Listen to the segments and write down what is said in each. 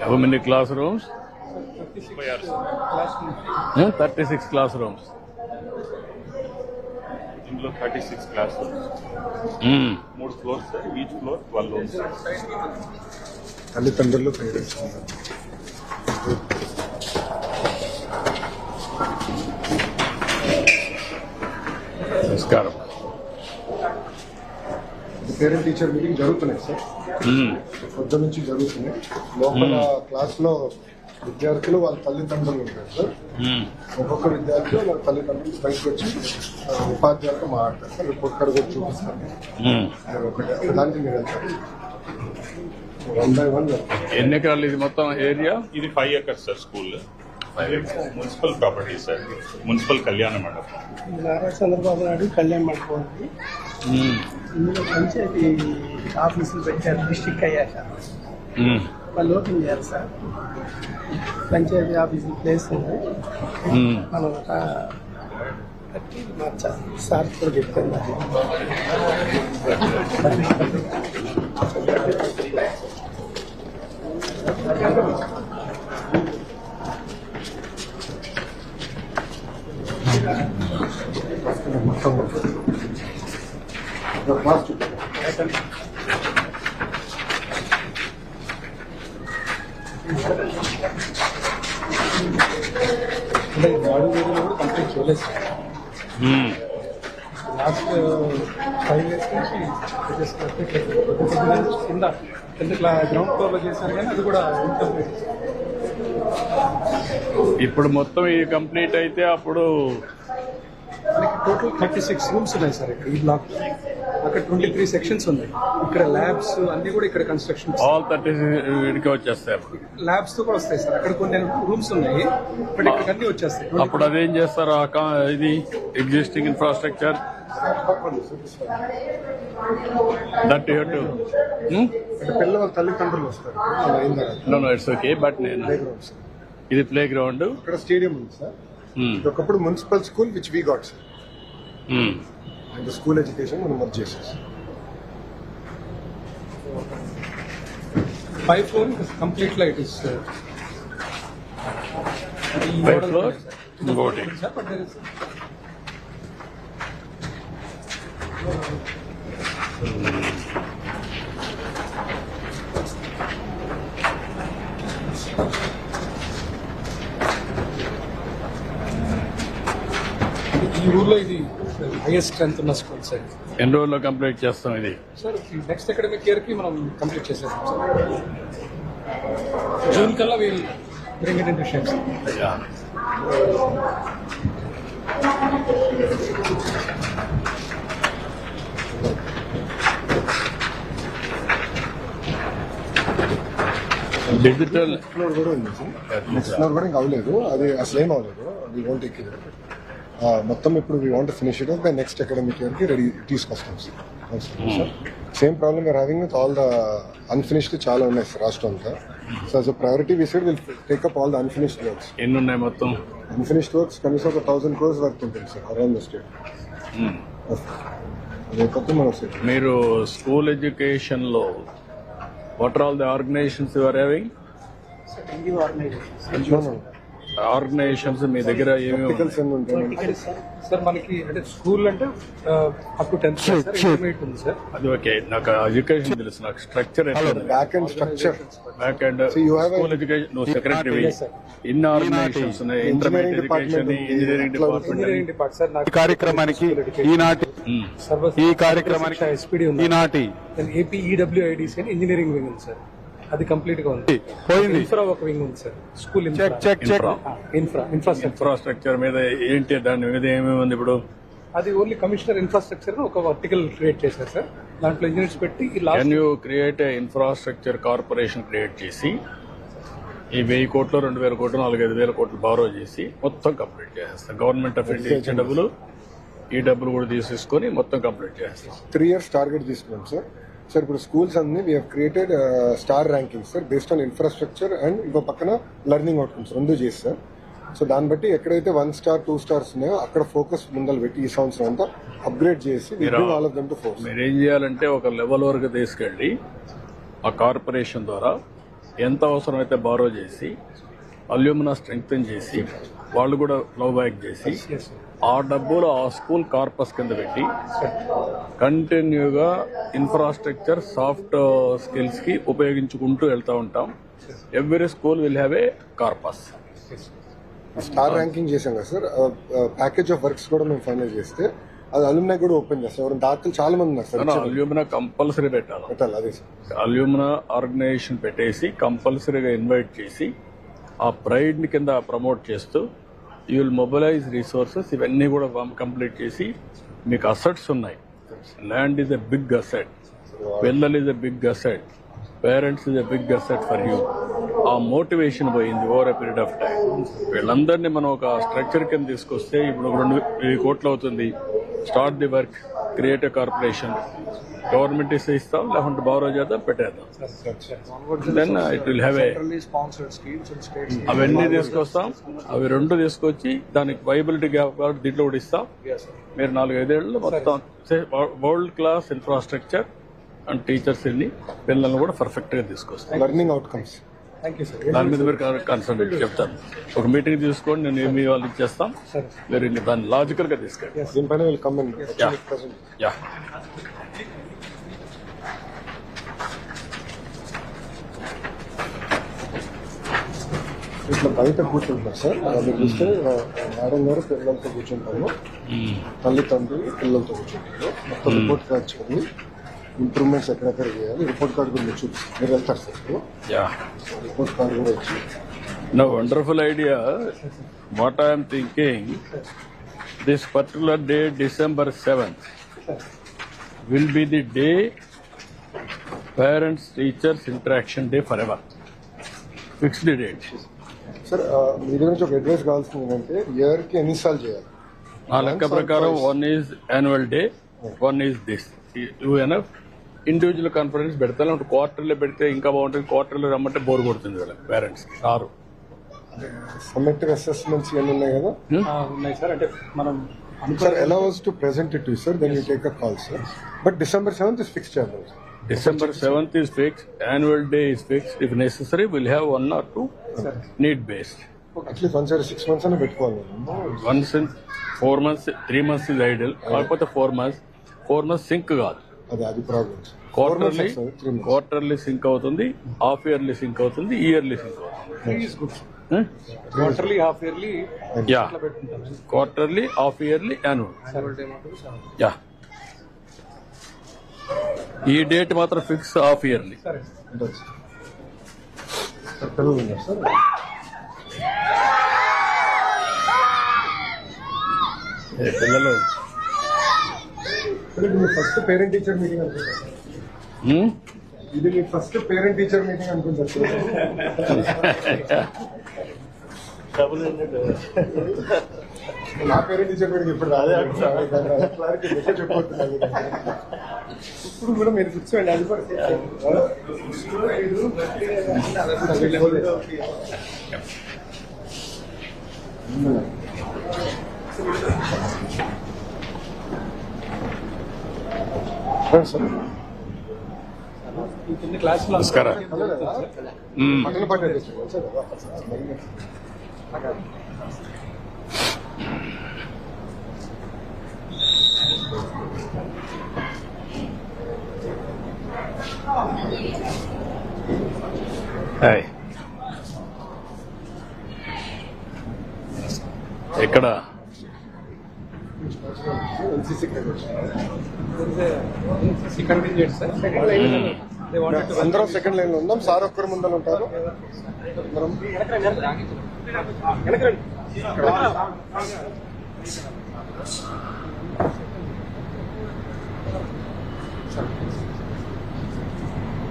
How many classrooms? ముప్పై ఆరు sir. 36 classrooms. ఇందులో థర్టీ సిక్స్ క్లాస్ Mm. మూడు floors sir each floor twelve rooms తల్లిదండ్రులు పేరెంట్స్ ఉన్నారు నమస్కారం పేరెంట్ టీచర్ మీటింగ్ జరుగుతున్నాయి సార్ Mm. పొద్దు నుంచి జరుగుతున్నాయి లోపల క్లాస్లో విద్యార్థులు వాళ్ళ తల్లిదండ్రులు ఉంటారు సార్. ఒక్కొక్క విద్యార్థి వాళ్ళ తల్లిదండ్రులు బయటకు వచ్చి ఉపాధ్యాయులతో మాట్లాడతారు సార్. కార్డు కూడా చూపిస్తాను ఒకటి. దానికి మీరు వెళ్తారు. వన్ బై వన్ ఎన్ని ఎకరాలు ఇది మొత్తం ఏరియా? ఇది five acres sir school. Municipal property sir municipal కళ్యాణ మండపం నారా చంద్రబాబు నాయుడు కళ్యాణ్ మండపం ఉంది. ఇందులో పంచాయతీ ఆఫీసులు పెట్టారు డిస్టిక్ అయ్యాక వాళ్ళు ఓపెన్ చేయాలి సార్. పంచాయతీ ఆఫీసులు ప్లేస్ ఉంది. మనం ఒక కట్టి మార్చాలి. సార్ కూడా మొత్తం ఒక క్లాస్ చూపించారు కంప్లీట్ చూడలేదు లాస్ట్ ఫైవ్ ఇయర్స్ నుంచి it is complete. కింద కింద గ్రౌండ్ ఫ్లోర్లో చేశారు కానీ అది కూడా incomplete. ఇప్పుడు మొత్తం ఈ కంప్లీట్ అయితే అప్పుడు మనకి టోటల్ థర్టీ సిక్స్ రూమ్స్ ఉన్నాయి సార్ ఇక్కడ ఈ బ్లాక్ అక్కడ ట్వంటీ త్రీ సెక్షన్స్ ఉన్నాయి. ఇక్కడ ల్యాబ్స్ అన్ని కూడా ఇక్కడ కన్స్ట్రక్షన్ ఆల్ థర్టీ వీడికి వచ్చేస్తాయి అప్పుడు. ల్యాబ్స్తో కూడా వస్తాయి సార్. అక్కడ కొన్ని రూమ్స్ ఉన్నాయి బట్ ఇక్కడ అన్ని వచ్చేస్తాయి. అప్పుడు అదేం చేస్తారు? ఇది existing infrastructure that you to అంటే పిల్లల తల్లిదండ్రులు వస్తారు. ఇట్స్ ఓకే బట్ నేను ఇది ప్లే గ్రౌండ్ ఇక్కడ స్టేడియం ఉంది సార్ ఇది ఒకప్పుడు municipal school which we got sir and school education మనం మర్జ్ చేసేసి. Five floor complete light is five floor ఇంకోటి ఊర్లో ఇది హైయెస్ట్ స్ట్రెంత్ ఉన్న స్కూల్ సార్ ఎన్ని రోజుల్లో కంప్లీట్ చేస్తాం ఇది? సార్ నెక్స్ట్ అకాడమిక్ ఇయర్కి మనం కంప్లీట్ చేసేస్తాం సార్ జూన్ కల్లా we'll bring it in to shapes digital floor కూడా ఉంది సార్ నెక్స్ట్ ఫ్లోర్ కూడా ఇంకా అవ్వలేదు. అది అసలు ఏం అవ్వలేదు వీ వాంట్ ఎక్కి మొత్తం ఇప్పుడు we want finish it by next academic ఇయర్కి రెడీ తీసుకొస్తాం sir same problem your having with all the unfinished చాలా ఉన్నాయి సార్ రాష్ట్రం అంతా. So as a priority we side will take up all the unfinished works ఎన్ని ఉన్నాయి మొత్తం? Unfinished works కనీసం ఒక థౌసండ్ క్రోర్స్ వర్క్ ఉంటుంది సార్ అరౌండ్ ద స్టేట్ మీరు స్కూల్ ఎడ్యుకేషన్లో what all the organisations your having organisations మీ దగ్గర సార్ మనకి అంటే స్కూల్ అంటే up to tenth sir intermediate ఉంది సార్ అది ఓకే నాకు ఎడ్యుకేషన్ తెలుసు నాకు structure back and structure back and school education నువ్వు సెక్రటరీ Yes, sir. ఇన్ని ఆర్గనైజేషన్స్ ఉన్నాయి ఇంటర్మీడియట్ Engineering ఎడ్యుకేషన్ department ఉంది. Engineering department engineering depart sir నాకు ఈ కార్యక్రమానికి ఈనాటి ఈ కార్యక్రమానికి ఎస్పీడీ ఉంది ఈనాటి ఏపీ ఈడబ్ల్యూఐడిసి అని ఇంజనీరింగ్ వింగ్ ఉంది సార్ అది కంప్లీట్గా ఉంది. పోయింది. ఇన్ఫ్రా ఒక వింగ్ ఉంది sir. School check check check. Infra infrastructure infrastructure మీద ఏంటి దాని మీద ఏమేమి ఉంది ఇప్పుడు? అది ఓన్లీ కమిషనర్ ఇన్ఫ్రాస్ట్రక్చర్ ఒక వర్టికల్ క్రియేట్ చేశారు సార్. దాంట్లో ఇంజనీర్స్ పెట్టి ఈ can last you create infrastructure corporation create చేసి ఈ వెయ్యి కోట్లు రెండు వేల కోట్లు నాలుగైదు వేల కోట్లు బారో చేసి మొత్తం కంప్లీట్ చేసేస్తాం. గవర్నమెంట్ ఆఫ్ ఇండియా ఇచ్చే డబ్బులు ఈ డబ్బులు కూడా తీసేసుకొని మొత్తం కంప్లీట్ చేస్తాం త్రీ ఇయర్స్ టార్గెట్ తీసుకున్నాం సార్ సార్ ఇప్పుడు స్కూల్స్ అన్ని we created star ranking sir based on infrastructure and ఇంకో పక్కన లెర్నింగ్ అవుట్కమ్స్ రెండు చేసి సార్ సో దాన్ని బట్టి ఎక్కడైతే వన్ స్టార్ టూ స్టార్స్ ఉన్నాయో అక్కడ ఫోకస్ ముందలు పెట్టి ఈ సంవత్సరం అంతా అప్గ్రేడ్ చేసి all of them to fours మీరు ఏం చేయాలంటే ఒక లెవెల్ వరకు తీసుకెళ్ళి ఆ కార్పొరేషన్ ద్వారా ఎంత అవసరమైతే బారో చేసి అల్యూమినా స్ట్రెంగ్తన్ చేసి వాళ్ళు కూడా ఫ్లో బ్యాక్ చేసి ఆ డబ్బులు ఆ స్కూల్ కార్పస్ కింద పెట్టి కంటిన్యూగా ఇన్ఫ్రాస్ట్రక్చర్ సాఫ్ట్ స్కిల్స్కి ఉపయోగించుకుంటూ వెళ్తూ ఉంటాం. Every school will have a corpus. Star ranking చేసాం కదా సార్. ప్యాకేజ్ ఆఫ్ వర్క్స్ కూడా మేము ఫైనల్ చేస్తే అది అలుమినా కూడా ఓపెన్ చేస్తాం. ఎవరైనా దాతలు చాలా మంది ఉన్నారు సార్. అల్యూమినా కంపల్సరీ పెట్టాలి. పెట్టాలి అదే సార్. అల్యూమినా ఆర్గనైజేషన్ పెట్టేసి కంపల్సరీగా ఇన్వైట్ చేసి ఆ ప్రైడ్ని కింద ప్రమోట్ చేస్తూ యూ విల్ మొబిలైజ్ రిసోర్సెస్ ఇవన్నీ కూడా కంప్లీట్ చేసి మీకు అసెట్స్ ఉన్నాయి. Land is a big asset పిల్లలు is a big asset parents is a big asset for you ఆ మోటివేషన్ పోయింది over a period of time వీళ్ళందరినీ మనం ఒక స్ట్రక్చర్ కింద తీసుకొస్తే ఇప్పుడు రెండు వెయ్యి కోట్లు అవుతుంది. Start the work create a corporation government ఇస్తే ఇస్తాం లేకుంటే బారో చేద్దాం పెట్టేద్దాం. Then it will have a అవన్నీ తీసుకొస్తాం. అవి రెండు తీసుకొచ్చి దానికి వైబిలిటీ గ్యాప్ కాబట్టి దీంట్లో కూడా ఇస్తాం. మీరు నాలుగు ఐదేళ్ళు మొత్తం world class infrastructure and teachers వెళ్ళి పిల్లల్ని కూడా పర్ఫెక్ట్గా తీసుకొస్తాం లెర్నింగ్ అవుట్కమ్స్ దాని మీద మీరు కన్సల్ట్ చెప్తాను. ఒక మీటింగ్ తీసుకోండి నేను ఏమి వాళ్ళు ఇచ్చేస్తాం. మీరు ఇన్ని దాన్ని లాజికల్గా తీసుకెళ్ళి దీనిపైన వీళ్ళు కమ్ Yeah. యా ఇట్లా బయట కూర్చుంటారు సార్. అది చూస్తే మేడం గారు పిల్లలతో కూర్చుంటాము తల్లిదండ్రులు పిల్లలతో కూర్చుంటారు. మొత్తం రిపోర్ట్ కార్డ్ చదివి ఇంప్రూవ్మెంట్స్ ఎక్కడెక్కడ చేయాలి రిపోర్ట్ కార్డ్ కూడా మీరు చూపిస్తారు మీరు వెళ్తారు సార్ రిపోర్ట్ కార్డ్ కూడా వచ్చి. No wonderful idea. What I am thinking, this particular day, December 7th, will be the day parents teachers interaction day forever. Fixed date. Sir ఆ, మీ దగ్గర నుంచి ఒక అడ్వైస్ కావాల్సింది ఏంటంటే ఇయర్కి ఎన్నిసార్లు చేయాలి? నా లెక్క ప్రకారం one is annual day one is this two enough individual conference పెడతా లేకుంటే క్వార్టర్లో పెడితే ఇంకా బాగుంటుంది క్వార్టర్లో రమ్మంటే బోర్ కొడుతుంది వీళ్ళకి పేరెంట్స్ రారు సమ్మెక్టివ్ అసెస్మెంట్స్ ఇవన్నీ ఉన్నాయి కదా? ఉన్నాయి సార్. అంటే మనం సార్ ఎలా was to present it to sir then you take a call sir but December seventh is fix చేద్దాం sir December 7th is fixed, annual day is fixed. If necessary, we'll have one or two need based. At least one sir six months పెట్టుకోవాలి. Four months, three months is ideal. కాకపోతే four months four months sync కాదు. అది అది problem quarterly three months quarterly sync అవుతుంది half yearly sync అవుతుంది yearly sync అవుతుంది. Quarterly half yearly yeah quarterly half yearly annual yeah ఈ date మాత్రం fix half yearly. పిల్లలు. ఫస్ట్ పేరెంట్ టీచర్ మీటింగ్ అనుకుంటా? ఇది మీ ఫస్ట్ పేరెంట్ టీచర్ మీటింగ్ అనుకుంటా నా పేరెంట్ టీచర్ మీటింగ్ ఇప్పుడు రాలేదు? క్లారిటీ చెప్పబోతున్నాను ఇప్పుడు కూడా మీరు కూర్చోండి అది కూడా నమస్కారం. పక్కన పట్టే ఎక్కడ? వాంటెడ్ టు అందరం సెకండ్ లైన్లో ఉందాం. సార్ ఒక్కరి ముందర ఉంటారు. అందరం.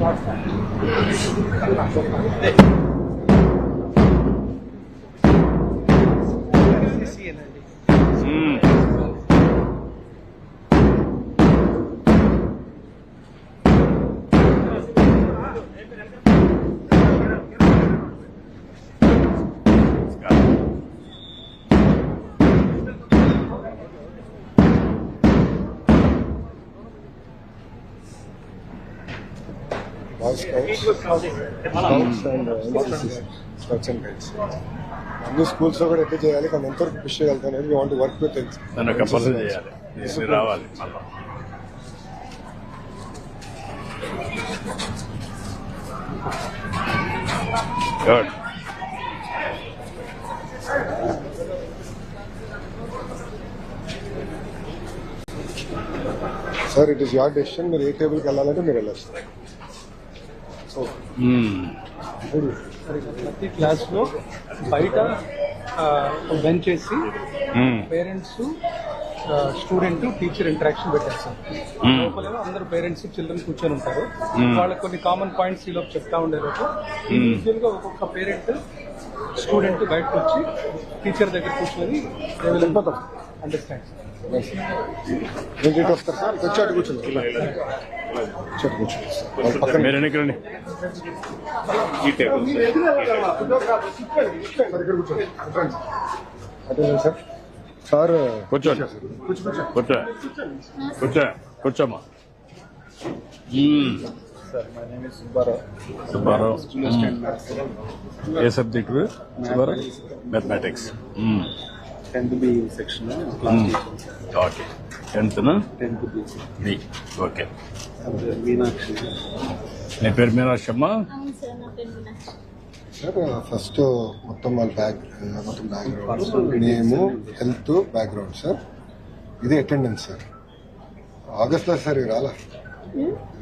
అండి మ్మ్. Scouts and scouts and guides అన్ని స్కూల్స్లో కూడా ఎట్లా చేయాలి? కానీ ఎంతవరకు పుష్ చేయగలుగుతాం అనేది వాంట్ వర్క్ విత్ కంపల్సరీ రావాలి good sir it is your decision మీరు ఏ టేబుల్కి వెళ్ళాలంటే మీరు వెళ్ళచ్చు. ప్రతి క్లాస్లో బయట బెంచ్ చేసి పేరెంట్స్ స్టూడెంట్ టీచర్ ఇంటరాక్షన్ పెట్టారు సార్ లోపలేమో అందరు పేరెంట్స్ చిల్డ్రన్ కూర్చొని ఉంటారు. వాళ్ళకి కొన్ని కామన్ పాయింట్స్ ఈ లోపు చెప్తా ఉండే లోపు ఇండివిజువల్గా ఒక్కొక్క పేరెంట్ స్టూడెంట్ బయటకు వచ్చి టీచర్ దగ్గర కూర్చొని నేను ఇటు వస్తారు సార్ కూర్చోండి కూర్చోండి పక్కన మీరు సార్ సార్ సార్ కూర్చోండి కూర్చో కూర్చో కూర్చోమ్మా మ్మ్. సుబ్బారావు. ఏ subject Subbarao mathematics. Tenth B section. Okay టెన్త్నా tenth B. B. Okay. Meenakshi. నీ పేరు మీనాక్షమ్మ అవును సార్ మీనాక్షి. ఫస్ట్ మొత్తం వాళ్ళ బ్యాక్ మొత్తం బ్యాక్గ్రౌండ్ నేము హెల్త్ బ్యాక్గ్రౌండ్ సార్. ఇది అటెండెన్స్ సార్. ఆగస్ట్లో సార్ ఇవి రాలా?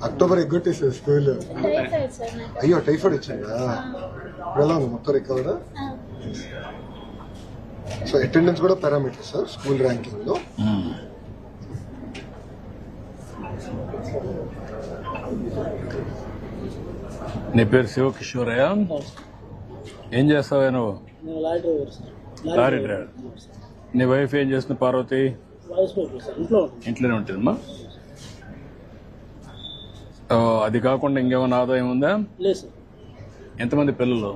అక్టోబర్ ఎగ్గొట్టేసారు స్కూల్. అయ్యో టైఫాయిడ్ వచ్చిందా? ఎలా ఉంది మొత్తం రికవర్ సో అటెండెన్స్ కూడా పారామీటర్ సార్ స్కూల్ ర్యాంకింగ్లో. నీ పేరు శివకిషోరయ్య ఏం చేస్తావా నువ్వు? Lorry driver. నీ వైఫ్ ఏం చేస్తుంది పార్వతి? ఇంట్లోనే ఉంటుందమ్మా. అది కాకుండా ఇంకేమైనా ఆదాయం ఉందా? ఎంతమంది పిల్లలు?